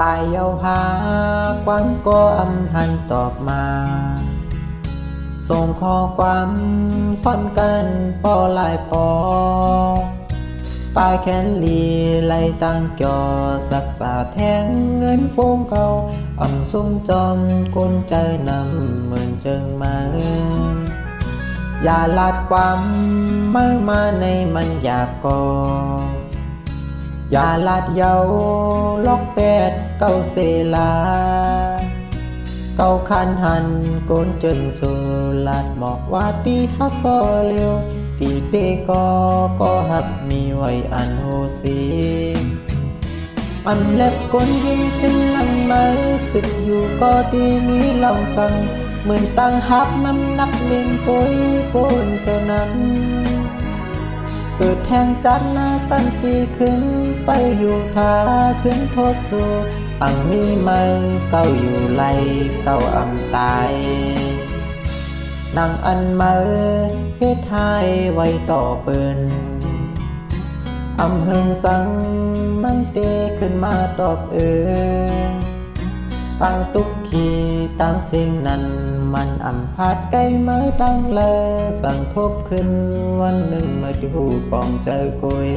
ตายเยาหากวางก็อำหันตอบมา ส่งข้อความซ่อนกันปอหลายปอปลายแขนลีไหลตั้งจอสักษาแทงเงินฟงเก่าอ่ำซุ่มจอมกนใจนำเหมือนเจิงมาอย่าลาดความมามาในมันอยากกออย่าลาดเยาล็อก แปดเก้าเซลา เก้าคันหันโกนจนสุลาดหมอกว่าดีฮักก็เร็วตีเตก็ก็หับมีไว้อันโหสีอันเล็บกนยิงขึ้นลังมาสึกอยู่ก็ดีมีลองสั่งเหมือนตั้งฮับน้ำนักเล่นปุยปนเจ้านั้น เปิดแทงจัดนาสันตีขึ้นไปอยู่ทาขึ้นทบสู่ปังมีไหมเก้าอยู่ไหลเก้าอำตายนางอันมาเฮ็ดทายไว้ต่อเปินอำเฮิงสังมันเตขึ้นมาตอบเอิน ตั้งตุกขีตั้งสิ่งนั้นมันอำพาดไกลเมื่อตั้งแลสั่งทบขึ้นวันหนึ่งมาดูปองใจกุย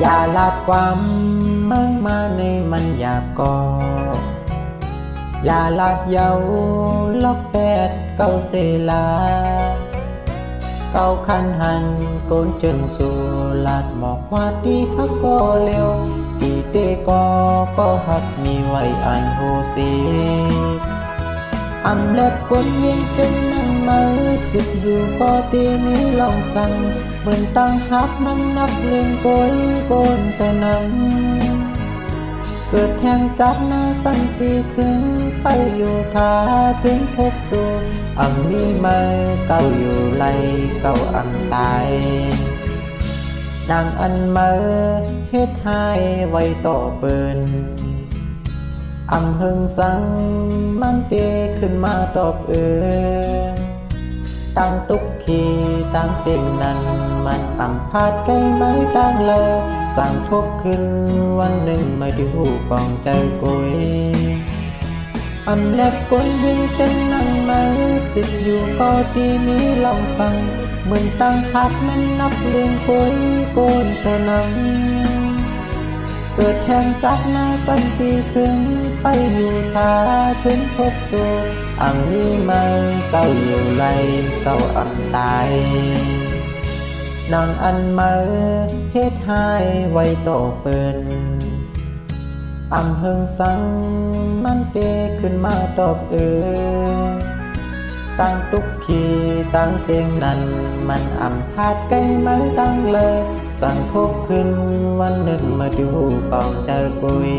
อย่าลาดความมั่งมาในมันอยากกออย่าลาดเยาล็อกแปดเก้าเซลา เก้าคันหันโกนจึงสู่ลาดหมอกว่าดีฮักก็เร็วดีเตก็ก็ฮักมีไว้อันโหสีอำเล็บกนยิงจนนั่ง มือสิบอยู่ก็ตีมีลองสั่งเหมือนตั้งฮับน้ำนักเล่นโกยโกนจะนำเกิดแทงจัดหน้าสันตีขึ้นไปอยู่ท่าถึงพบสู่อำมีมือเก่าอยู่ไหลเก่าอำตายนางอันเมือเฮ็ดให้ไว้ต่อเปินอำเฮิงสังมันเตขึ้นมาตอบเอือ ตั้งตุกขีตั้งสิ่งนั้นมันอำพาดใกล้ไม้ตั้งเลยสั่งทบขึ้นวันหนึ่งมาดูปองใจกุยอำแลบกนยิงจนนั่งมาสิบอยู่ก็ดีมีลองสั่งเหมือนตั้งคักนั้นนับเลี้ยงกุยโกนจะนำเกิดแทงจักหน้าสันตีขึ้นไปอยู่ทาขึ้นพบสู่ อังนี้มาเก่าอยู่ไหลเก่าอันตายนางอันมาเฮ็ดให้ไว้ต่อเปินอำเฮิงสังมันเตขึ้นมาตอบเออตั้งตุกขีตั้งเสียงนั้นมันอำพาดใกล้ไม้ตั้งเลย สั่งทบขึ้นวันหนึ่งมาดูปองใจกุย